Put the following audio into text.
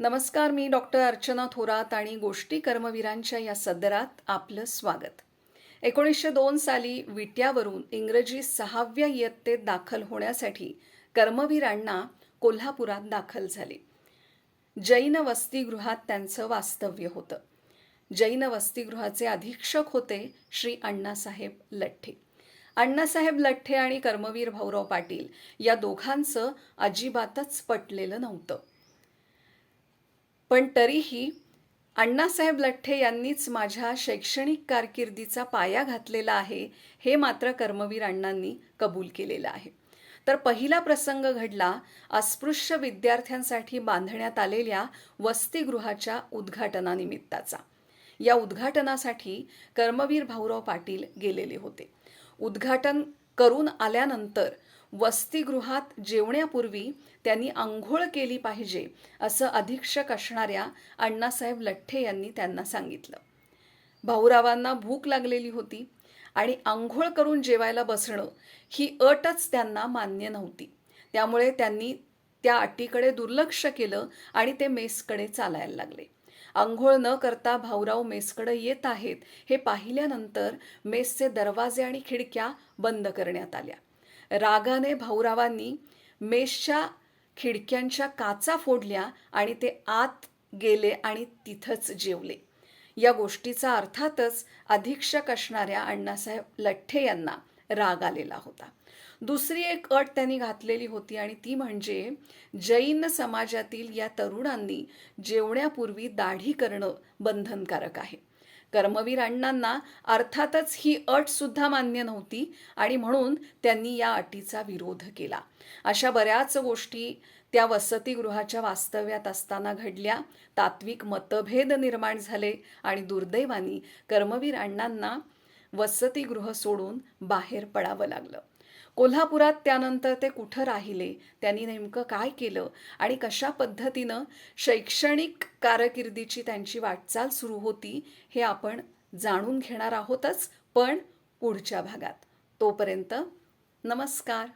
नमस्कार मी डॉक्टर अर्चना थोरात आणि गोष्टी कर्मवीरांच्या या सदरात आपलं स्वागत. एकोणीसशे दोन साली विट्यावरून इंग्रजी सहाव्या इयत्तेत दाखल होण्यासाठी कर्मवीरांना कोल्हापुरात दाखल झाले. जैन वसतिगृहात त्यांचं वास्तव्य होतं. जैन वसतिगृहाचे अधीक्षक होते श्री अण्णासाहेब लठ्ठे. अण्णासाहेब लठ्ठे आणि कर्मवीर भाऊराव पाटील या दोघांचं अजिबातच पटलेलं नव्हतं. पण तरीही अण्णासाहेब लठ्ठे यांनीच माझ्या शैक्षणिक कारकिर्दीचा पाया घातलेला आहे हे मात्र कर्मवीर अण्णांनी कबूल केलेलं आहे. तर पहिला प्रसंग घडला अस्पृश्य विद्यार्थ्यांसाठी बांधण्यात आलेल्या वसतिगृहाच्या उद्घाटनानिमित्ताचा. या उद्घाटनासाठी कर्मवीर भाऊराव पाटील गेलेले होते. उद्घाटन करून आल्यानंतर वसतिगृहात जेवण्यापूर्वी त्यांनी आंघोळ केली पाहिजे असं अधीक्षक असणाऱ्या अण्णासाहेब लठ्ठे यांनी त्यांना सांगितलं. भाऊरावांना भूक लागलेली होती आणि आंघोळ करून जेवायला बसणं ही अटच त्यांना मान्य नव्हती. त्यामुळे त्यांनी त्या अटीकडे दुर्लक्ष केलं आणि ते मेसकडे चालायला लागले. आंघोळ न करता भाऊराव मेसकडे येत आहेत हे पाहिल्यानंतर मेसचे दरवाजे आणि खिडक्या बंद करण्यात आल्या. रागाने भाऊरावांनी मेषच्या खिडक्यांच्या काचा फोडल्या आणि ते आत गेले आणि तिथंच जेवले. या गोष्टीचा अर्थातच अधीक्षक असणाऱ्या अण्णासाहेब लठ्ठे यांना राग आलेला होता. दुसरी एक अट त्यांनी घातलेली होती आणि ती म्हणजे जैन समाजातील या तरुणांनी जेवण्यापूर्वी दाढी करणं बंधनकारक आहे. कर्मवीर अण्णांना अर्थातच ही अट सुद्धा मान्य नव्हती आणि म्हणून त्यांनी या अटीचा विरोध केला. अशा बऱ्याच गोष्टी त्या वसतिगृहाच्या वास्तव्यात असताना घडल्या. तात्विक मतभेद निर्माण झाले आणि दुर्दैवानी कर्मवीर अण्णांना वसतिगृह सोडून बाहेर पडावं लागलं. कोल्हापुरात त्यानंतर ते कुठं राहिले? त्यांनी नेमकं काय केलं? आणि कशा पद्धतीनं शैक्षणिक कारकिर्दीची त्यांची वाटचाल सुरू होती हे आपण जाणून घेणार आहोतच. पण पुढच्या भागात. तोपर्यंत नमस्कार.